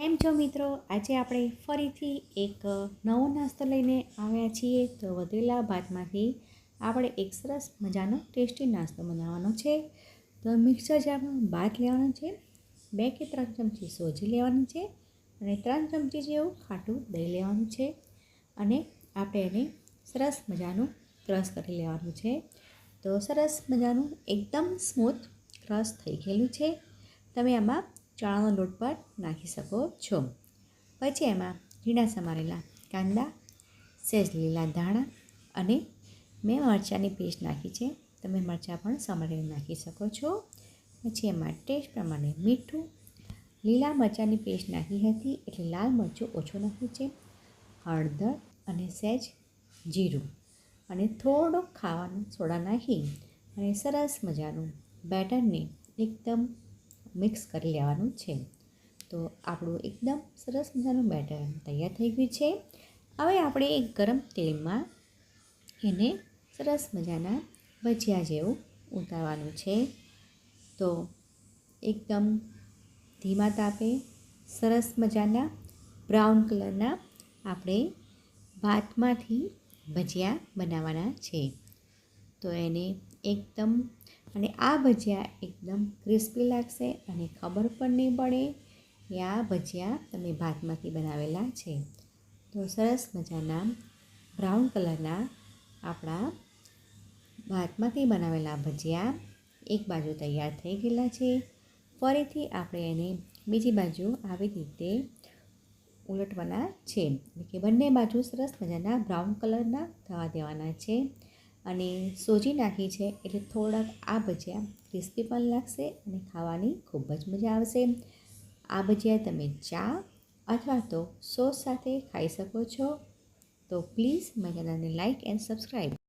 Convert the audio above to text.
કેમ છો મિત્રો? આજે આપણે ફરીથી એક નવો નાસ્તો લઈને આવ્યા છીએ તો વધેલા ભાતમાંથી આપણે એક સરસ મજાનો ટેસ્ટી નાસ્તો બનાવવાનો છે. તો મિક્સર જારમાં ભાત લેવાનો છે, બે કે ત્રણ ચમચી સોજી લેવાની છે અને ત્રણ ચમચી જેવું ખાટું દહીં લેવાનું છે અને આપણે એને સરસ મજાનું ક્રશ કરી લેવાનું છે. તો સરસ મજાનું એકદમ સ્મૂથ ક્રશ થઈ ગયેલું છે. તમે આમાં ચણાનો લોટ પણ નાખી શકો છો. પછી એમાં ઝીણા સમારેલા કાંદા, સહેજ લીલા ધાણા અને મેં મરચાંની પેસ્ટ નાખી છે. તમે મરચાં પણ સમારીને નાખી શકો છો. પછી એમાં ટેસ્ટ પ્રમાણે મીઠું, લીલા મરચાંની પેસ્ટ નાખી હતી એટલે લાલ મરચું ઓછું નાખ્યું છે. હળદર અને સહેજ જીરું અને થોડોક ખાવાનો સોડા નાખી અને સરસ મજાનું બેટરને એકદમ મિક્સ કરી લેવાનું છે. તો આપણું એકદમ સરસ મજાનું બેટર તૈયાર થઈ ગયું છે. હવે આપણે એક ગરમ તેલમાં એને સરસ મજાના ભજીયા જેવું ઉતારવાનું છે. તો એકદમ ધીમા તાપે સરસ મજાના બ્રાઉન કલરના આપણે ભાતમાંથી ભજીયા બનાવવાના છે. તો એને એકદમ અને આ ભજીયા એકદમ ક્રિસ્પી લાગશે અને ખબર પણ નહીં પડે કે આ ભજીયા તમે ભાતમાંથી બનાવેલા છે. તો સરસ મજાના બ્રાઉન કલરના આપણા ભાતમાંથી બનાવેલા ભજીયા એક બાજુ તૈયાર થઈ ગયેલા છે. ફરીથી આપણે એને બીજી બાજુ આવી રીતે ઉલટવાના છે. એટલે કે બંને બાજુ સરસ મજાના બ્રાઉન કલરના થવા દેવાના છે. અને સોજી નાખી છે એટલે થોડાક આ ભજીયા ક્રિસ્પી પણ લાગશે અને ખાવાની ખૂબ જ મજા આવશે. આ ભજીયા તમે ચા અથવા તો સોસ સાથે ખાઈ શકો છો. તો પ્લીઝ મારા ચેનલને લાઇક એન્ડ સબસ્ક્રાઈબ